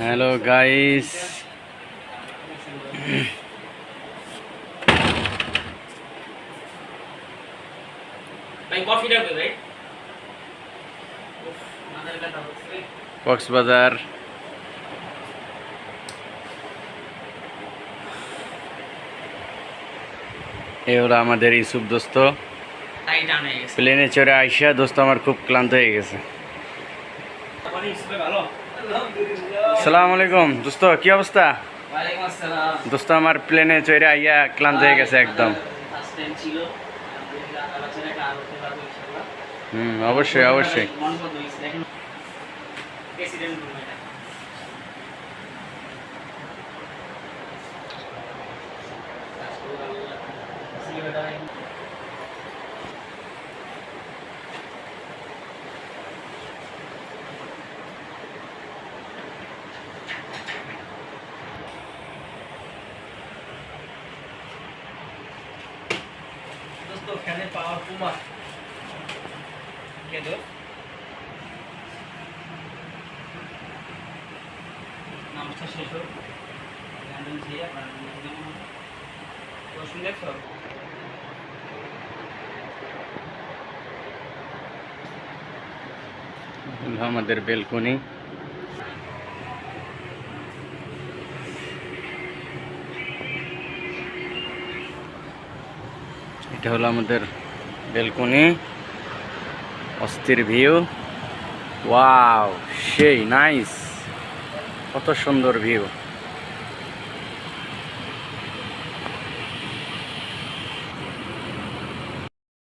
Hello guys. Cox's Bazar. এ হলো আমাদের ইসুফ দোস্ত। প্লেনে চড়ে আইসা দোস্ত আমার খুব ক্লান্ত হয়ে গেছে। ভালো? সালাম আলাইকুম দোস্ত কি অবস্থা দোস্ত আমার প্লেনে চড়ে আইয়া ক্লান্ত হয়ে গেছে একদম ফার্স্ট টাইম ছিল আলহামদুলিল্লাহ আল্লাহ ফ্যানের পাওয়ার পুমা কে দোস্ত? নামটা শেষ হোক। দেখছ? আমাদের বেলকনি। এটা হলো আমাদের বেলকনি। অস্থির ভিউ। ওয়াও সেই নাইস। কত সুন্দর ভিউ।